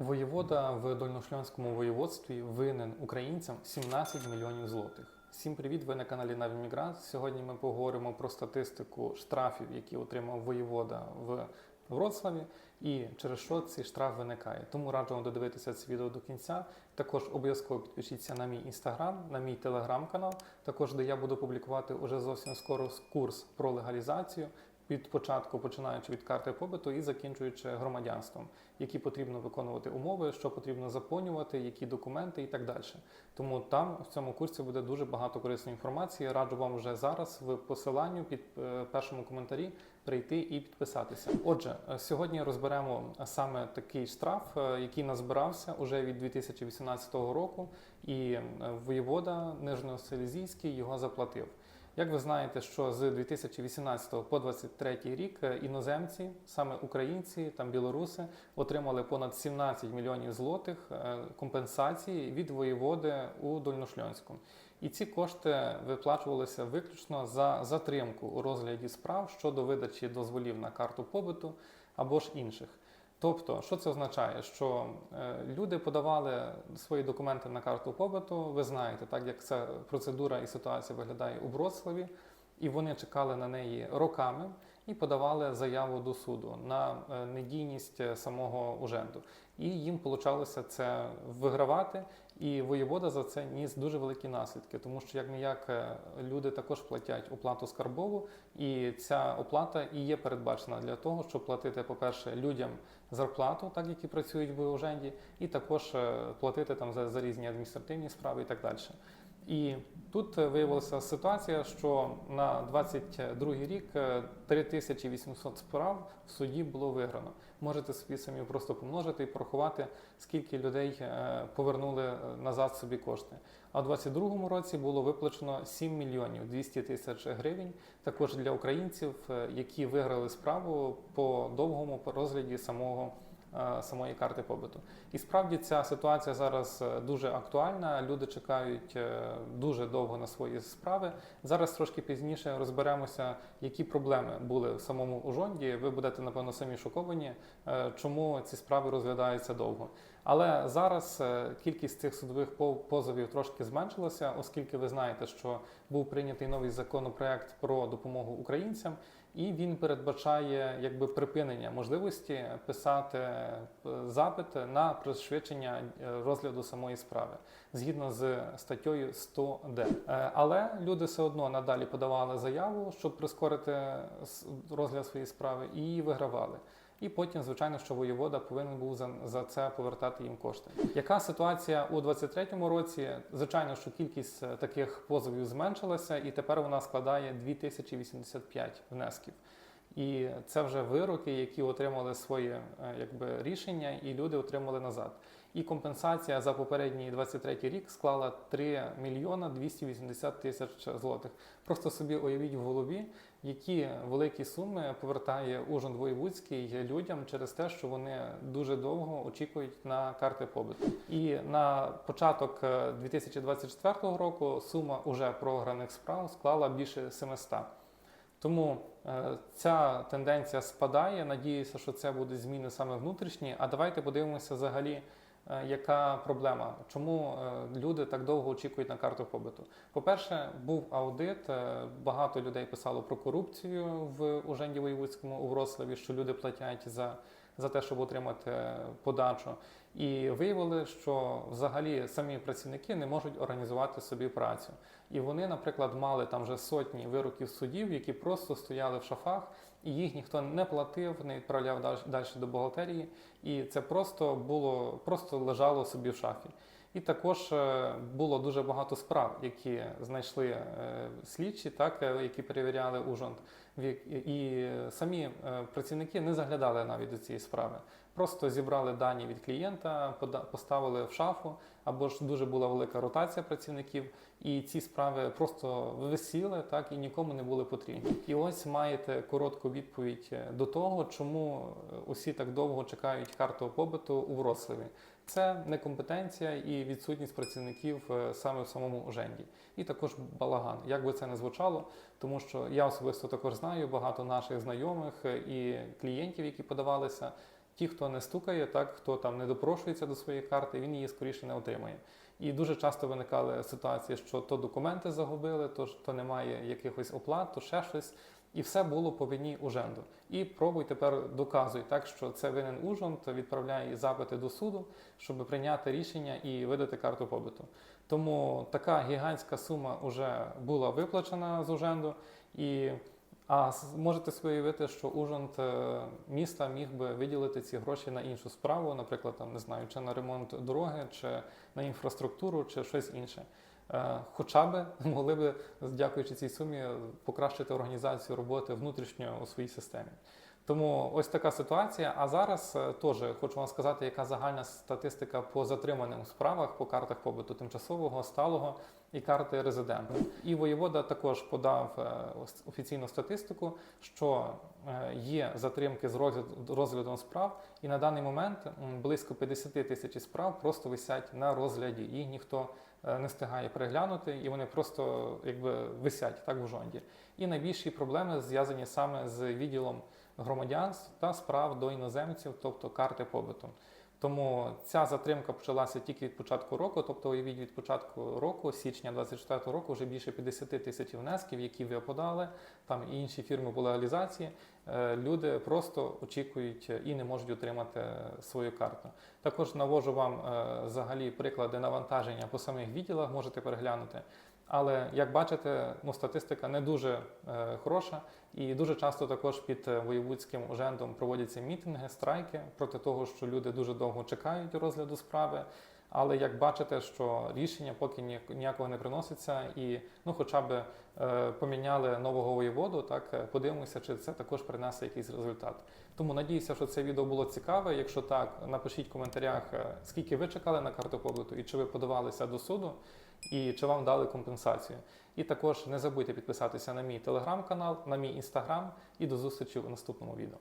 Воєвода в Дольношльонському воєводстві винен українцям 17 мільйонів злотих. Всім привіт! Ви на каналі Навімігрант. Сьогодні ми поговоримо про статистику штрафів, які отримав воєвода в Вроцлаві, і через що цей штраф виникає. Тому раджу вам додивитися це відео до кінця. Також обов'язково підпишіться на мій інстаграм, на мій телеграм-канал, також де я буду публікувати уже зовсім скоро курс про легалізацію. Від початку починаючи від карти побиту і закінчуючи громадянством, які потрібно виконувати умови, що потрібно заповнювати, які документи і так далі. Тому там в цьому курсі буде дуже багато корисної інформації. Раджу вам вже зараз в посиланню під е, першому коментарі прийти і підписатися. Отже, е, сьогодні розберемо саме такий штраф, е, який назбирався уже від 2018 року, і воєвода Нижньоселезійський його заплатив. Як ви знаєте, що з 2018 по 2023 рік е, іноземці, саме українці, там білоруси, отримали понад 17 мільйонів злотих е, компенсації від воєводи у Дольношльонську. І ці кошти виплачувалися виключно за затримку у розгляді справ щодо видачі дозволів на карту побиту або ж інших. Тобто, що це означає? Що е, люди подавали свої документи на карту побиту. Ви знаєте, так як ця процедура і ситуація виглядає у Вроцлаві, і вони чекали на неї роками і подавали заяву до суду на е, недійність е, самого уженду. І їм получалося це вигравати. І воєвода за це ніс дуже великі наслідки, тому що як ніяк е, люди також платять оплату скарбову, і ця оплата і є передбачена для того, щоб платити, по-перше, людям зарплату, так які працюють в уженді, і також е, платити там за, за різні адміністративні справи і так далі. І тут е, виявилася ситуація, що на 22 рік е, 3800 справ в суді було виграно. Можете собі самі просто помножити і порахувати, скільки людей е, повернули е, назад собі кошти. А у 2022 році було виплачено 7 мільйонів 200 тисяч гривень, також для українців, е, які виграли справу по довгому розгляді самого самої карти побиту. І справді ця ситуація зараз е, дуже актуальна. Люди чекають е, дуже довго на свої справи. Зараз трошки пізніше розберемося, які проблеми були в самому Ужонді. Ви будете напевно самі шоковані, е, чому ці справи розглядаються довго. Але зараз е, кількість цих судових позовів трошки зменшилася, оскільки ви знаєте, що був прийнятий новий законопроект про допомогу українцям, і він передбачає якби припинення можливості писати запити запит на пришвидшення е, розгляду самої справи згідно з статтею 100D. Е, Але люди все одно надалі подавали заяву, щоб прискорити розгляд своєї справи, і вигравали. І потім, звичайно, що воєвода повинен був за, за це повертати їм кошти. Яка ситуація у 23-му році? Звичайно, що кількість е, таких позовів зменшилася, і тепер вона складає 2085 внесків. І це вже вироки, які отримали своє е, якби рішення, і люди отримали назад. І компенсація за попередній 23 рік склала 3 мільйона 280 тисяч злотих. Просто собі уявіть в голові, які великі суми повертає Ужин Воєвудський людям через те, що вони дуже довго очікують на карти побиту. І на початок е, 2024 року сума уже програних справ склала більше 700. Тому е, ця тенденція спадає. Надіюся, що це будуть зміни саме внутрішні. А давайте подивимося взагалі, е, яка проблема, чому е, люди так довго очікують на карту побиту. По-перше, був аудит. Багато людей писало про корупцію в Уженді Воєвудському у Врославі, що люди платять за, за те, щоб отримати е, подачу. І виявили, що взагалі самі працівники не можуть організувати собі працю. І вони, наприклад, мали там вже сотні вироків судів, які просто стояли в шафах, і їх ніхто не платив, не відправляв далі, до бухгалтерії. І це просто було просто лежало собі в шафі. І також е, було дуже багато справ, які знайшли е, слідчі, так е, які перевіряли. Вік- І самі працівники не заглядали навіть до цієї справи. Просто зібрали дані від клієнта, поставили в шафу, або ж дуже була велика ротація працівників, і ці справи просто висіли, так і нікому не були потрібні. І ось маєте коротку відповідь е, до того, чому е, усі так довго чекають карту побиту у Вроцлаві. Це некомпетенція і відсутність працівників е, саме в самому Уженді. І також балаган. Як би це не звучало, тому що я особисто також знаю багато наших знайомих і клієнтів, які подавалися. Ті, хто не стукає, так хто там не допрошується до своєї карти, він її скоріше не отримає. І дуже часто виникали ситуації, що то документи загубили, то, то немає якихось оплат, то ще щось. І все було по вині Уженду. І пробуй тепер доказуй так, що це винен Ужгород, відправляй запити до суду, щоб прийняти рішення і видати карту побиту. Тому така гігантська сума вже була виплачена з Уженду. І а можете собі уявити, що Ужгород е, міста міг би виділити ці гроші на іншу справу, наприклад, там не знаю, чи на ремонт дороги, чи на інфраструктуру, чи щось інше. Е, Хоча б могли би, дякуючи цій сумі, покращити організацію роботи внутрішньо у своїй системі. Тому ось така ситуація. А зараз е, теж хочу вам сказати, яка загальна статистика по затриманим справах по картах побуту тимчасового, сталого і карти резидента. І воєвода також подав е, офіційну статистику, що е, є затримки з розглядом справ, і на даний момент близько 50 тисяч справ просто висять на розгляді. Їх ніхто е, не встигає переглянути, і вони просто якби висять так в жонді. І найбільші проблеми зв'язані саме з відділом громадянств та справ до іноземців, тобто карти побиту. Тому ця затримка почалася тільки від початку року, тобто уявіть від початку року, січня 24 року, вже більше 50 тисяч внесків, які ви подали, там і інші фірми по легалізації. Е, Люди просто очікують і не можуть отримати свою карту. Також навожу вам е, взагалі приклади навантаження по самих відділах, можете переглянути. Але як бачите, ну статистика не дуже е, хороша, і дуже часто також під е, воєвудським ужендом проводяться мітинги, страйки проти того, що люди дуже довго чекають розгляду справи. Але як бачите, що рішення поки ні- ніякого не приноситься, і ну, хоча б е, поміняли нового воєводу, так е, подивимося, чи це також принесе якийсь результат. Тому надіюся, що це відео було цікаве. Якщо так, напишіть в коментарях, е, скільки ви чекали на карту побуту, і чи ви подавалися до суду, і чи вам дали компенсацію. І також не забудьте підписатися на мій телеграм-канал, на мій інстаграм і до зустрічі у наступному відео.